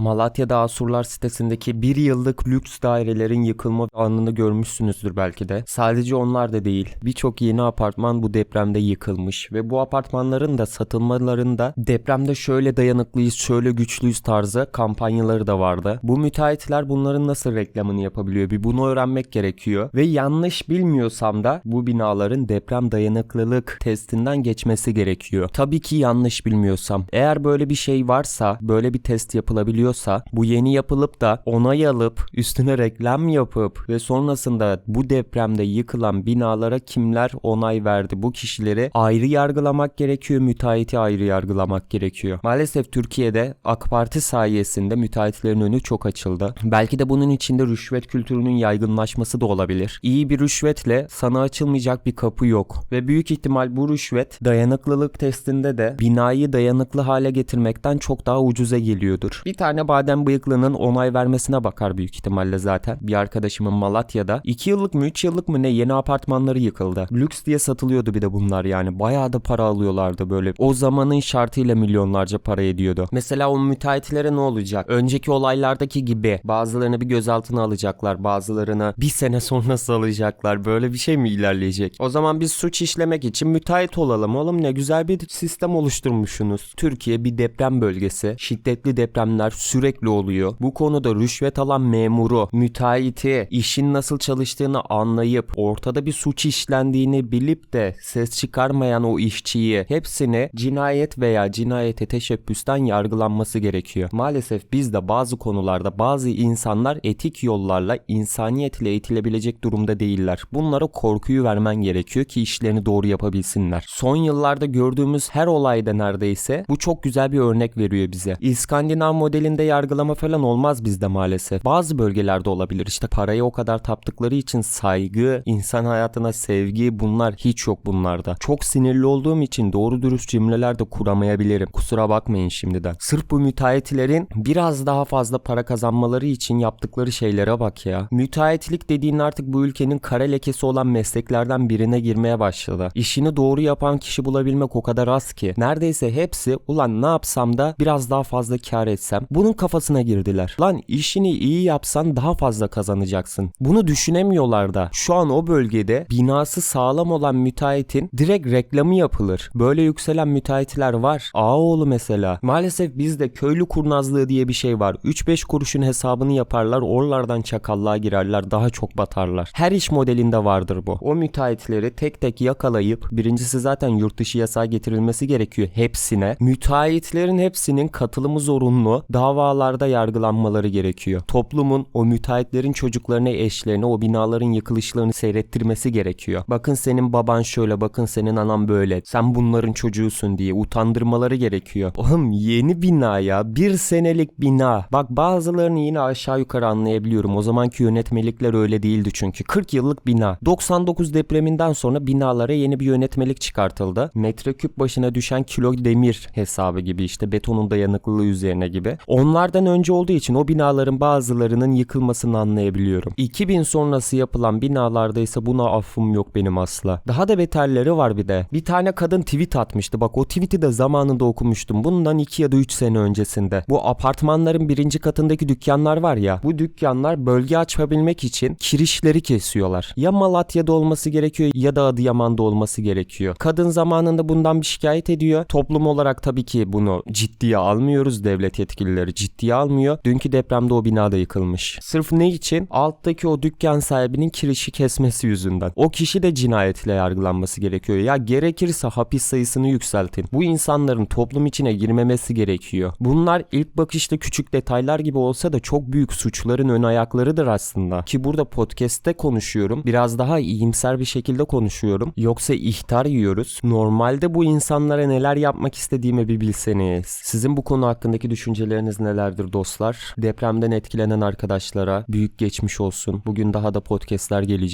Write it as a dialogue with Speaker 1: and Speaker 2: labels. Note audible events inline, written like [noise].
Speaker 1: Malatya'da Asurlar sitesindeki bir yıllık lüks dairelerin yıkılma anını görmüşsünüzdür belki de. Sadece onlar da değil. Birçok yeni apartman bu depremde yıkılmış ve bu apartmanların da satılmalarında depremde şöyle dayanıklıyız, şöyle güçlüyüz tarzı kampanyaları da vardı. Bu müteahhitler bunların nasıl reklamını yapabiliyor? Bir bunu öğrenmek gerekiyor. Ve yanlış bilmiyorsam da bu binaların deprem dayanıklılık testinden geçmesi gerekiyor. Tabii ki yanlış bilmiyorsam. Eğer böyle bir şey varsa, böyle bir test yapılabiliyorsa bu yeni yapılıp da onay alıp üstüne reklam yapıp ve sonrasında bu depremde yıkılan binalara kimler onay verdi bu kişileri ayrı yargılamak gerekiyor, müteahhiti ayrı yargılamak gerekiyor. Maalesef Türkiye'de AK Parti sayesinde müteahhitlerin önü çok açıldı. Belki de bunun içinde rüşvet kültürünün yaygınlaşması da olabilir. İyi bir rüşvetle sana açılmayacak bir kapı yok ve büyük ihtimal bu rüşvet dayanıklılık testinde de binayı dayanıklı hale getirmekten çok daha ucuza geliyordur. Bir tane badem bıyıklının onay vermesine bakar büyük ihtimalle zaten. Bir arkadaşımın Malatya'da 2 yıllık mı 3 yıllık mı ne yeni apartmanları yıkıldı. Lüks diye satılıyordu bir de bunlar yani. Bayağı da para alıyorlardı böyle. O zamanın şartıyla milyonlarca para ediyordu. Mesela o müteahhitlere ne olacak? Önceki olaylardaki gibi bazılarını bir gözaltına alacaklar. Bazılarını bir sene [laughs] sonra salacaklar. Böyle bir şey mi ilerleyecek? O zaman biz suç işlemek için müteahhit olalım. Oğlum ne güzel bir sistem oluşturmuşsunuz. Türkiye bir deprem bölgesi. Şiddetli depremler sürekli oluyor. Bu konuda rüşvet alan memuru, müteahhiti, işin nasıl çalıştığını anlayıp ortada bir suç işlendiğini bilip de ses çıkarmayan o işçiyi hepsini cinayet veya cinayete teşebbüsten yargılanması gerekiyor. Maalesef bizde bazı konularda bazı insanlar etik yollarla insaniyet ile eğitilebilecek durumda değiller. Bunlara korkuyu vermen gerekiyor ki işlerini doğru yapabilsinler. Son yıllarda gördüğümüz her olayda neredeyse bu çok güzel bir örnek veriyor bize. İskandinav modelinde yargılama falan olmaz bizde maalesef. Bazı bölgelerde olabilir. İşte paraya o kadar taptıkları için saygı, insan hayatına sevgi bunlar hiç yok bunlarda. Çok sinirli olduğum için doğru dürüst cümleler de kuramayabilirim. Kusura bakmayın şimdiden. Sırf bu müteahhitlerin biraz daha fazla para kazanmaları için yaptıkları şeylere bak ya. Müteahhitlik dediğin artık bu ülkenin kare lekesi olan mesleklerden birine girmeye başladı. İşini doğru yapan kişi bulabilmek o kadar az ki. Neredeyse hepsi ulan ne yapsam da biraz daha fazla kar etsem. Bunun kafasına girdiler. Lan işini iyi yapsan daha fazla kazanacaksın. Bunu düşünemiyorlar da. Şu an o bölgede binası sağlam olan müteahhitin direkt reklamı yapılır. Böyle yükselen müteahhitler var. Ağaoğlu mesela. Maalesef bizde köylü kurnazlığı diye bir şey var. 3-5 kuruşun hesabını yaparlar. Oralardan çakallığa girerler. Daha çok batarlar. Her iş modelinde vardır bu. O müteahhitleri tek tek yakalayıp birincisi zaten yurt dışı yasağı getirilmesi gerekiyor hepsine. Müteahhitlerin hepsinin katılımı zorunlu. Davalarda yargılanmaları gerekiyor. Toplumun o müteahhitlerin çocuklarına, eşlerine o binaların yıkılışlarını seyrettirmesi gerekiyor. Bakın senin baban şöyle, bakın senin anan böyle. Sen bunların çocuğusun diye utandırmaları gerekiyor. Oğlum yeni bina ya. Bir senelik bina. Bak bazılarını yine aşağı yukarı anlayabiliyorum. O zamanki yönetmelikler öyle değildi çünkü. 40 yıllık bina. 99 depreminden sonra binalara yeni bir yönetmelik çıkartıldı. Metreküp başına düşen kilo demir hesabı gibi işte betonun dayanıklılığı üzerine gibi. Onlardan önce olduğu için o binaların bazılarının yıkılmasını anlayabiliyorum. 2000 sonrası yapılan binalarda ise buna affım yok benim asla. Daha da beterleri var bir de. Bir tane kadın tweet atmıştı. Bak o tweet'i de zamanında okumuştum. Bundan 2 ya da 3 sene öncesinde. Bu apartmanların birinci katındaki dükkanlar var ya. Bu dükkanlar bölge açabilmek için kirişleri kesiyorlar. Ya Malatya'da olması gerekiyor ya da Adıyaman'da olması gerekiyor. Kadın zamanında bundan bir şikayet ediyor. Toplum olarak tabii ki bunu ciddiye almıyoruz. Devlet yetkilileri ciddiye almıyor. Dünkü depremde o binada yıkılmış. Sırf ne için? Alttaki o dükkan sahibinin kirişi kesmesi yüzünden. O kişi de cinayetle yargılanması gerekiyor. Ya gerekirse hapis sayısını yükseltin. Bu insanların toplum içine girmemesi gerekiyor. Bunlar ilk bakışta küçük detaylar gibi olsa da çok büyük suçların ön ayaklarıdır aslında. Ki burada podcast'te konuşuyorum. Biraz daha iyimser bir şekilde konuşuyorum. Yoksa ihtar yiyoruz. Normalde bu insanlara neler yapmak istediğimi bir bilseniz. Sizin bu konu hakkındaki düşünceleriniz nelerdir dostlar? Depremden etkilenen arkadaşlara büyük geçmiş olsun. Bugün daha da podcast'ler gelecek.